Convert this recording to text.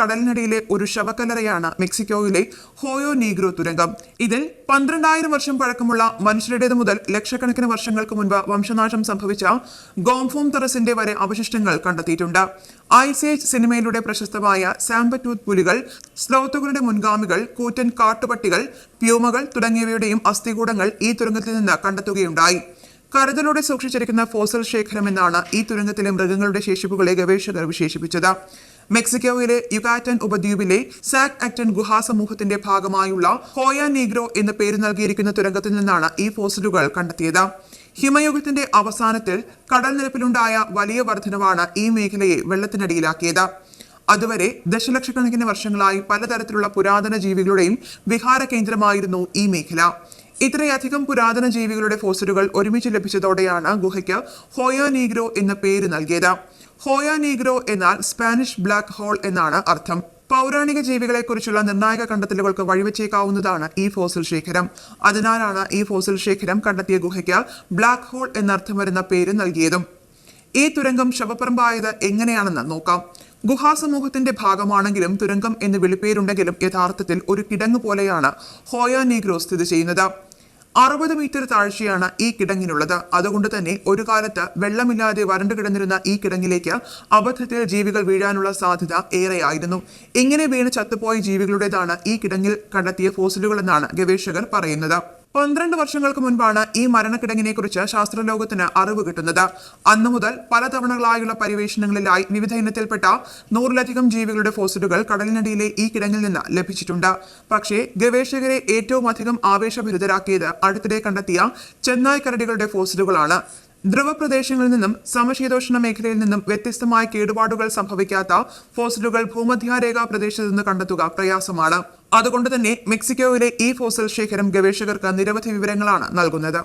കടലിനടിയിലെ ഒരു ശവക്കല്ലറയാണ് മെക്സിക്കോയിലെ ഹോയോ നീഗ്രോ തുരങ്കം. ഇതിൽ പന്ത്രണ്ടായിരം വർഷം പഴക്കമുള്ള മനുഷ്യരുടേത് മുതൽ ലക്ഷക്കണക്കിന് വർഷങ്ങൾക്ക് മുൻപ് വംശനാശം സംഭവിച്ച ഗോംഫോം തെറസിന്റെ വരെ അവശിഷ്ടങ്ങൾ കണ്ടെത്തിയിട്ടുണ്ട്. ഐസേജ് സിനിമയിലൂടെ പ്രശസ്തമായ സാമ്പറ്റൂത്ത് പുലികൾ സ്ലോത്തുകളുടെ മുൻഗാമികൾ കൂറ്റൻ കാട്ടുപട്ടികൾ പ്യൂമകൾ തുടങ്ങിയവയുടെയും അസ്ഥികൂടങ്ങൾ ഈ തുരങ്കത്തിൽ നിന്ന് കണ്ടെത്തുകയുണ്ടായി. കരുതലോടെ സൂക്ഷിച്ചിരിക്കുന്ന ഫോസൽ ശേഖരം എന്നാണ് ഈ തുരങ്കത്തിലെ മൃഗങ്ങളുടെ ശേഷിപ്പുകളെ ഗവേഷകർ വിശേഷിപ്പിച്ചത്. മെക്സിക്കോയിലെ യുകാറ്റൻ ഉപദ്വീപിലെ സാക് ആക്ടൻ ഗുഹാസമൂഹത്തിന്റെ ഭാഗമായുള്ള ഹോയ നീഗ്രോ എന്ന് പേര് നൽകിയിരിക്കുന്ന തുരങ്കത്തിൽ നിന്നാണ് ഈ ഫോസിലുകൾ കണ്ടെത്തിയത്. ഹിമയുഗത്തിന്റെ അവസാനത്തിൽ കടൽ നിരപ്പിലുണ്ടായ വലിയ വർധനവാണ് ഈ മേഖലയെ വെള്ളത്തിനടിയിലാക്കിയത്. അതുവരെ ദശലക്ഷക്കണക്കിന് വർഷങ്ങളായി പലതരത്തിലുള്ള പുരാതന ജീവികളുടെയും വിഹാര കേന്ദ്രമായിരുന്നു ഈ മേഖല. ഇത്രയധികം പുരാതന ജീവികളുടെ ഫോസിലുകൾ ഒരുമിച്ച് ലഭിച്ചതോടെയാണ് ഗുഹയ്ക്ക് ഹോയ നീഗ്രോ എന്ന പേര് നൽകിയത്. ഹോയ നീഗ്രോ എന്നാൽ സ്പാനിഷ് ബ്ലാക്ക് ഹോൾ എന്നാണ് അർത്ഥം. പൗരാണിക ജീവികളെക്കുറിച്ചുള്ള നിർണായക കണ്ടെത്തലുകൾക്ക് വഴിവെച്ചേക്കാവുന്നതാണ് ഈ ഫോസിൽ ശേഖരം. അതിനാലാണ് ഈ ഫോസിൽ ശേഖരം കണ്ടെത്തിയ ഗുഹയ്ക്ക് ബ്ലാക്ക് ഹോൾ എന്നർത്ഥം വരുന്ന പേര് നൽകിയതും. ഈ തുരങ്കം ശവപ്പറമ്പായത് എങ്ങനെയാണെന്ന് നോക്കാം. ഗുഹാസമൂഹത്തിന്റെ ഭാഗമാണെങ്കിലും തുരങ്കം എന്ന് വിളിപ്പേരുണ്ടെങ്കിലും യഥാർത്ഥത്തിൽ ഒരു കിടങ്ങ് പോലെയാണ് ഹോയ നീഗ്രോ സ്ഥിതി ചെയ്യുന്നത്. അറുപത് മീറ്റർ താഴ്ചയാണ് ഈ കിടങ്ങിനുള്ളത്. അതുകൊണ്ട് തന്നെ ഒരു കാലത്ത് വെള്ളമില്ലാതെ വരണ്ടു കിടന്നിരുന്ന ഈ കിടങ്ങിലേക്ക് അബദ്ധത്തിൽ ജീവികൾ വീഴാനുള്ള സാധ്യത ഏറെയായിരുന്നു. ഇങ്ങനെ വീണ് ചത്തുപോയ ജീവികളുടേതാണ് ഈ കിടങ്ങിൽ കണ്ടെത്തിയ ഫോസിലുകൾ എന്നാണ് ഗവേഷകർ പറയുന്നത്. പന്ത്രണ്ട് വർഷങ്ങൾക്ക് മുൻപാണ് ഈ മരണക്കിടങ്ങിനെ കുറിച്ച് ശാസ്ത്രലോകത്തിന് അറിവ് കിട്ടുന്നത്. അന്നു മുതൽ പലതവണകളായുള്ള പരിവേഷണങ്ങളിലായി വിവിധ ഇനത്തിൽപ്പെട്ട നൂറിലധികം ജീവികളുടെ ഫോസിലുകൾ കടലിനടിയിലെ ഈ കിടങ്ങിൽ നിന്ന് ലഭിച്ചിട്ടുണ്ട്. പക്ഷേ ഗവേഷകരെ ഏറ്റവും അധികം ആവേശഭരിതരാക്കിയത് അടുത്തിടെ കണ്ടെത്തിയ ചെന്നായ് കരടികളുടെ ഫോസിലുകളാണ്. ധ്രുവപ്രദേശങ്ങളിൽ നിന്നും സമശീതോഷ്ണ മേഖലയിൽ നിന്നും വ്യത്യസ്തമായ കേടുപാടുകൾ സംഭവിക്കാത്ത ഫോസിലുകൾ ഭൂമധ്യാരേഖാ പ്രദേശത്ത് നിന്ന് കണ്ടെത്തുക പ്രയാസമാണ്. അതുകൊണ്ട് തന്നെ മെക്സിക്കോയിലെ ഈ ഫോസൽ ശേഖരം ഗവേഷകർക്ക് നിരവധി വിവരങ്ങളാണ് നൽകുന്നത്.